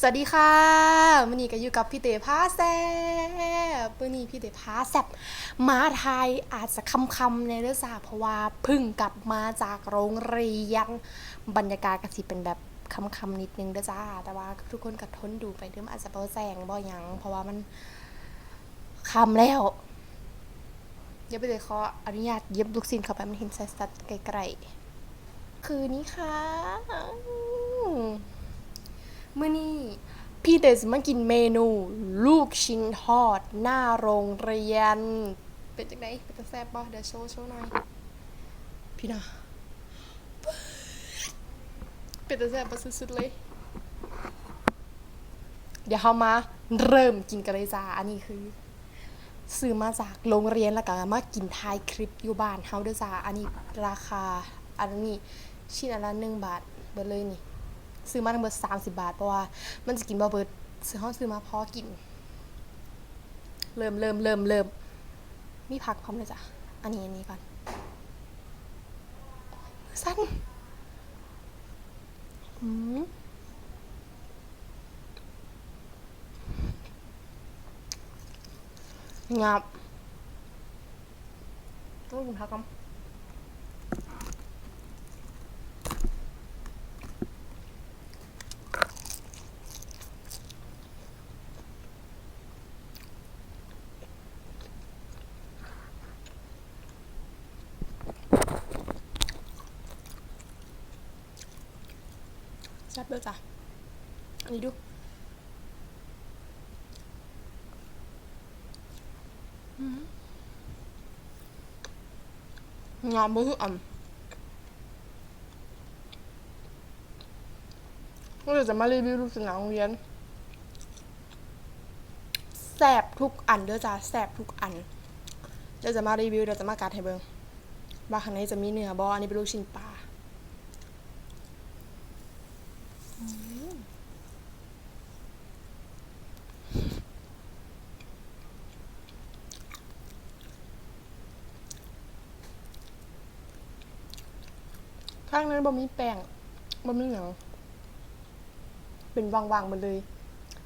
สวัสดีค่ะวันนี้ก็อยู่กับพี่เต๋พาแซบวันนี้พี่เต๋พาแซบมาไทยอาจจะคำคำในเรื่องซาเพราะว่าพึ่งกลับมาจากโรงเรียนบรรยากาศก็สิเป็นแบบคำคำนิดนึงเด้อจ้า แต่ว่าทุกคนก็ทนดูไปเด้อมันอาจจะเบาแสงบ่หยัง เพราะว่ามันคำแล้วเดี๋ยวไปเลยขออนุญาตเย็บลูกศิลเข้าไปมันเห็นสัดๆไกลๆคือนี้ค่ะเมื่อนี้ พี่เตจะมากินเมนู ลูกชิ้นทอด หน้าโรงเรียน เป็นจังไดเป็นตาแซ่บป่ะเดี๋ยวโชว์โชว์หน่อย พี่นาเป็นตาแซ่บปะสุดๆเลย เดี๋ยวเรามาเริ่มกินกันเลยจ้าอันนี้คือซื้อมาจากโรงเรียนแล้วก็มากินท้ายคลิปอยู่บ้านเฮาเด้อจ้าอันนี้ราคา อันนี้ชิ้นอันละหนึ่งบาทเบิดเลยนี่ ซื้อมาทั้งหมดสามสิบาทเพราะว่ามันจะกินบ่เบิดซื้อห้องซื้อมาพอกิน เริ่มเริ่มเริ่มเริ่มมีผักพร้อมเลยจ้ะ อันนี้อันนี้ก่อนสั้นอืมงับต้องกินผักกัน แซ่บด้วยจ้ะ อันนี้ดู งามมืออ่ำก็เลยจะมารีวิวลูกศิษย์หลังโรงเรียนแสบทุกอันเด้อจ้าแสบทุกอันเดี๋ยวจะมารีวิวเดี๋ยวจะมากัดให้เบิ่งว่าข้างในจะมีเนื้อบออันนี้เป็นลูกชิ้นปลา ข้างนั้นบ่มีแป้งบ่มีหยังเป็นวางๆหมดเลย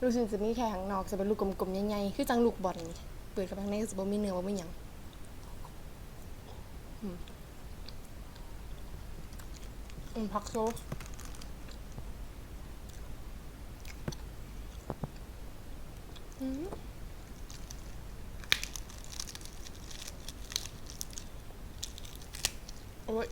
ลูกชิ้นจะมีแค่ข้างนอกจะเป็นลูกกลมๆใหญ่ๆคือจังลูกบอลนี่เปิดเข้าไปข้างในก็จะบ่มีเนื้อบ่มีหยังอืมอืมผักโซอืมโอ้ย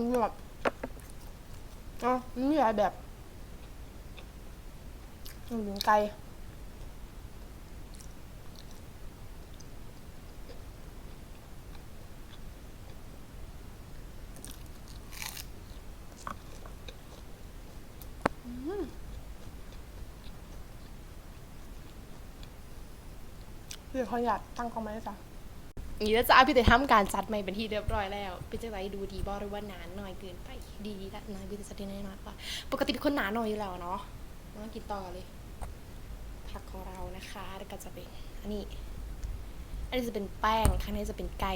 มันแบบอ๋อมีหลายแบบหมันถึงไกลอืมเดี๋ยวขออยากตั้งคอมเมนต์ด้วยจ้ะ นี่แล้วจ้าพี่เตทำการจัดใหม่เป็นที่เรียบร้อยแล้วพี่จะไรดูดีบ่หรือว่าหนานหน่อยเกินไปดีดีละนายพี่เตจัดได้น้อยมากกว่าปกติเป็นคนหนาหน่อยอยู่แล้วเนาะมากินต่อเลย ผักของเรานะคะแล้วก็จะเป็นอันนี้ อันนี้จะเป็นแป้งข้างในจะเป็นไก่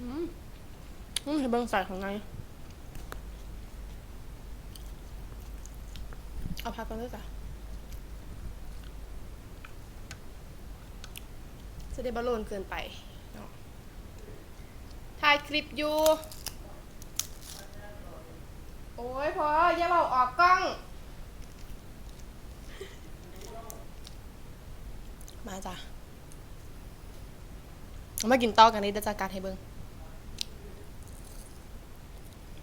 อืมอืมให้ เบิ่งใส่ข้างในเอาพักกันด้วยจ้ะจะได้บอลลูนเกินไปถ่ายคลิปอยู่ โอ้ยพออย่าบอกออกกล้อง มาจ้ะมากินต่อกันนี้เดี๋ยวจะการให้เบิ้งอืม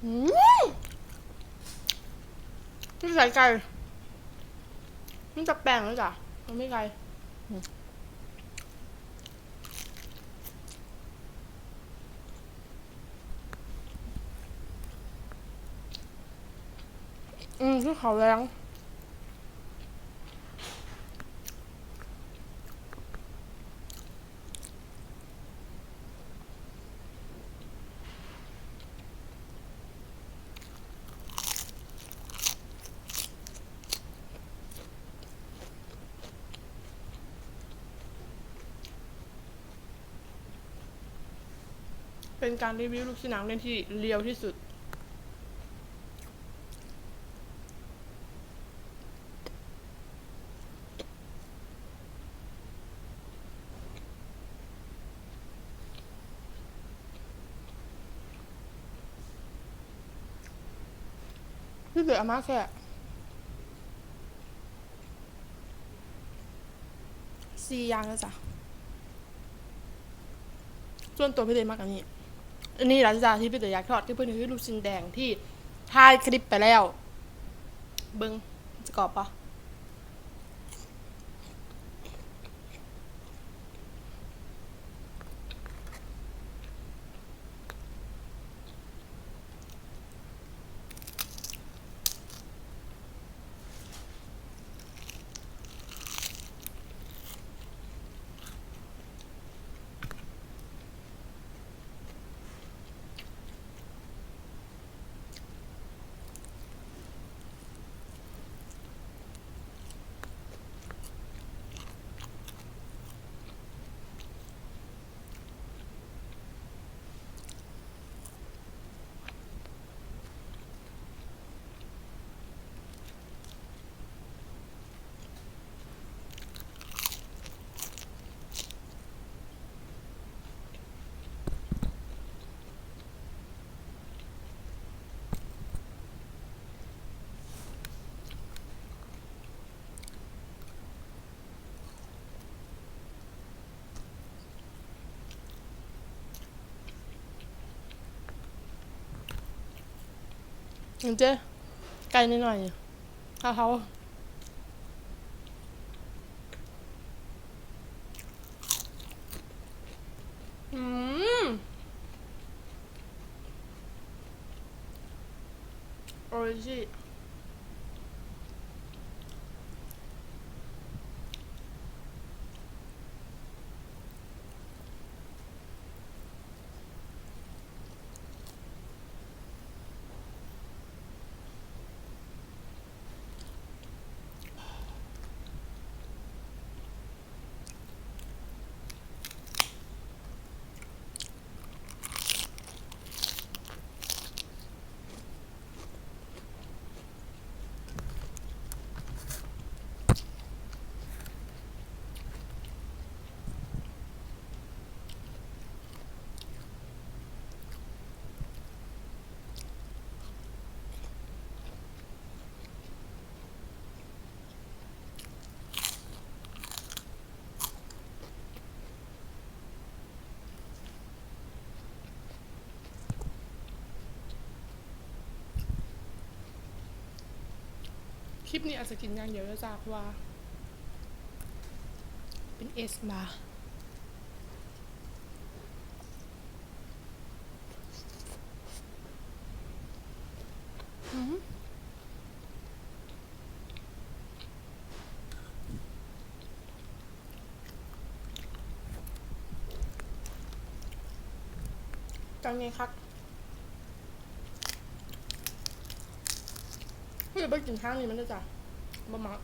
นี่ใส่ไก่มันจะแปลงหรือจ้ะมันไม่ไก่อืมที่เขาแรง เป็นการรีวิวลูกชิ้นหนังเล่นที่เรียวที่สุด พี่เสืออามาแค่สี่อย่างแล้วจ้ะส่วนตัวพี่เตยมากอันนี้ อันนี้หลังจากที่พี่เตยอยากทอดที่เพื่อนคือลูกชิ้นแดงที่ถ่ายคลิปไปแล้ว เบิ้งจะกรอบปะ เห็นเจ๊ไกลนิดหน่อยถ้าเขาอืมโอ้ย ลิปนี้อาจจะกินอย่างเดียวแล้วจ้าเพราะว่า เป็นเอสมาอืมจังไงครับ เฮ้ยไปกินข้างนี้มันได้จ้ะบะมัก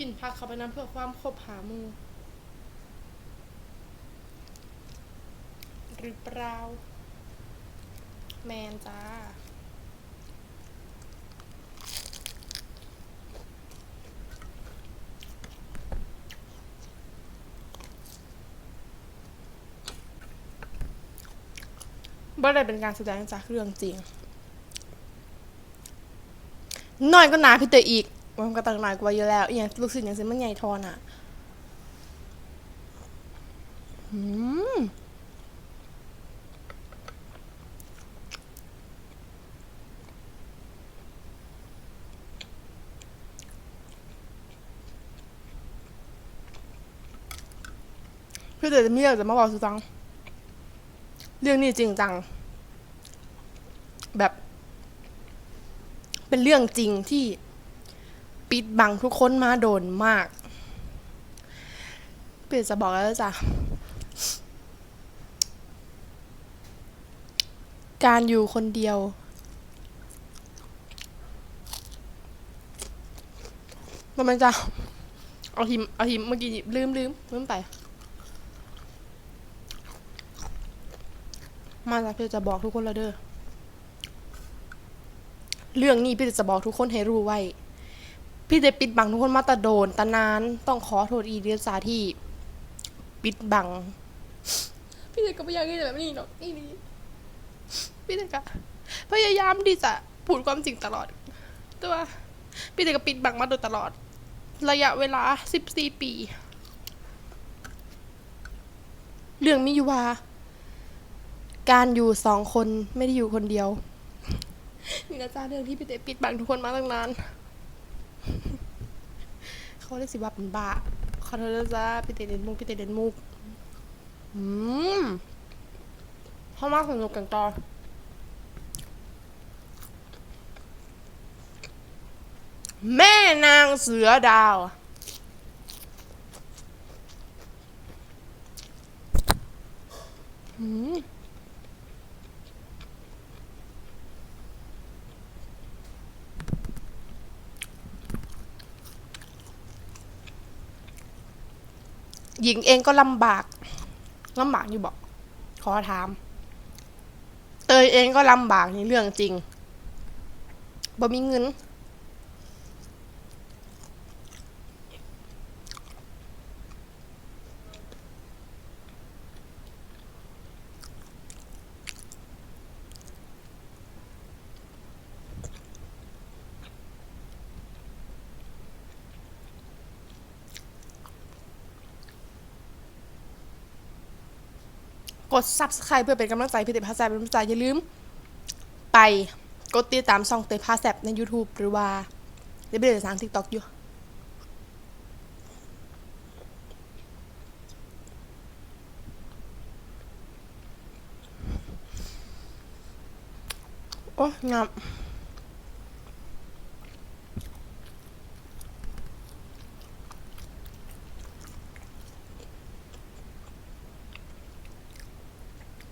กินผักเข้าไปน้ำเพื่อความครบหาหมูหรือเปล่า แมนจ้า บ่ได้เป็นการแสดงจากเรื่องจริง น้อยก็นาพี่เตยอีก มันก็ตังหน่อยกว่าเยอะแล้วอย่างลูกศิษย์อย่างเช่นมันใหญ่ทอนอะอืมพี่เตยจะมีเรื่องจะมาบอกสุฟัง เรื่องนี้จริงจัง แบบ เป็นเรื่องจริงที่ ปิดบังทุกคนมาโดนมากเปลี่ยนจะบอกแล้วจ้ะการอยู่คนเดียว มันจะ เอาหิมเอาหิมเมื่อกี้ลืมลืมลืมไป มาจากพี่จะบอกทุกคนแล้วเด้อ เรื่องนี้พี่จะบอกทุกคนให้รู้ไว้ พี่จะปิดบังทุกคนมาแตะโดนตะนานต้องขอโทษอีเดียสาที่ปิดบัง พี่เด็กก็ไม่อยากให้แบบนี้หรอกนี่นี่พี่เด็กก็พยายามที่จะพูดความจริงตลอดแต่ว่าพี่เด็กก็ปิดบังมาโดยตลอด ระยะเวลาสิบสี่ปี เรื่องมีอยู่ว่าการอยู่สองคนไม่ได้อยู่คนเดียวนี่นะจ้าเรื่องที่พี่เต๋ปิดบังทุกคนมาตั้งนาน เขาเรียกสิว่าเป็นบ้าขอโทษจ้าพี่เตเล่นมุกพี่เตเล่นมุกอืมเข้ามากสนุกกันต่อแม่นางเสือดาว อืม หญิงเองก็ลำบากลำบากอยู่บอก ขอถาม เตยเองก็ลำบากในเรื่องจริงบ่มีเงิน กด subscribe เพื่อเป็นกำลังใจพี่เต๋อพาแซบเป็นกำลังใจอย่าลืม ไปกดติดตามช่องเต๋อพาแซบใน YouTube หรือว่าเด้ไปเดินทาง TikTok อยู่โอ้ยงา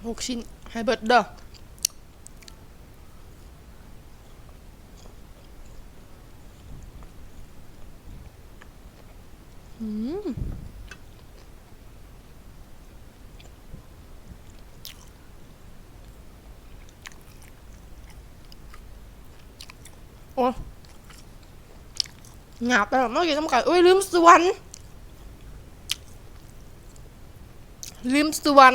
หกชิ้นให้เบิดเด้ออืมโอ้หยาบไปหรอเมื่อกี้ต้องการเอ้ยลืมสวนลืมสวน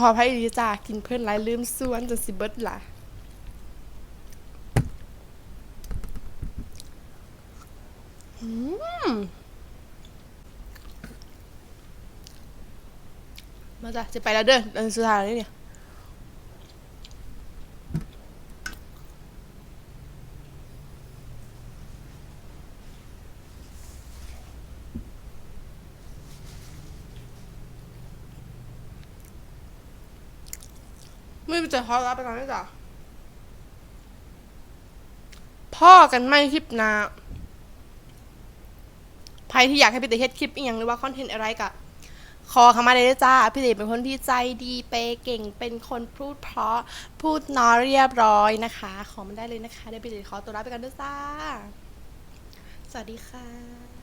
ขออภัยดีจ้ากินเพื่อนไรลืมสวนจะสิเบิดล่ะอืมมาจ้ะจะไปแล้วเด้อเดินสุดท้ายแล้วเนี่ย ไม่ไปเจะขอลาไปก่อนนะจ๊ะพ่อกันไม่คลิปนาใครที่อยากให้พี่เต๋เฮ็ดคลิปอีกอย่างหรือว่าคอนเทนต์อะไรกะขอเข้ามาเลยจ้า พี่เต๋เป็นคนที่ใจดีเปย์เก่งเป็นคนพูดเพราะพูดน้อยเรียบร้อยนะคะ ขอมันได้เลยนะคะเดี๋ยวพี่เต๋ขอตัวลาไปกันด้วยจ้า สวัสดีค่ะ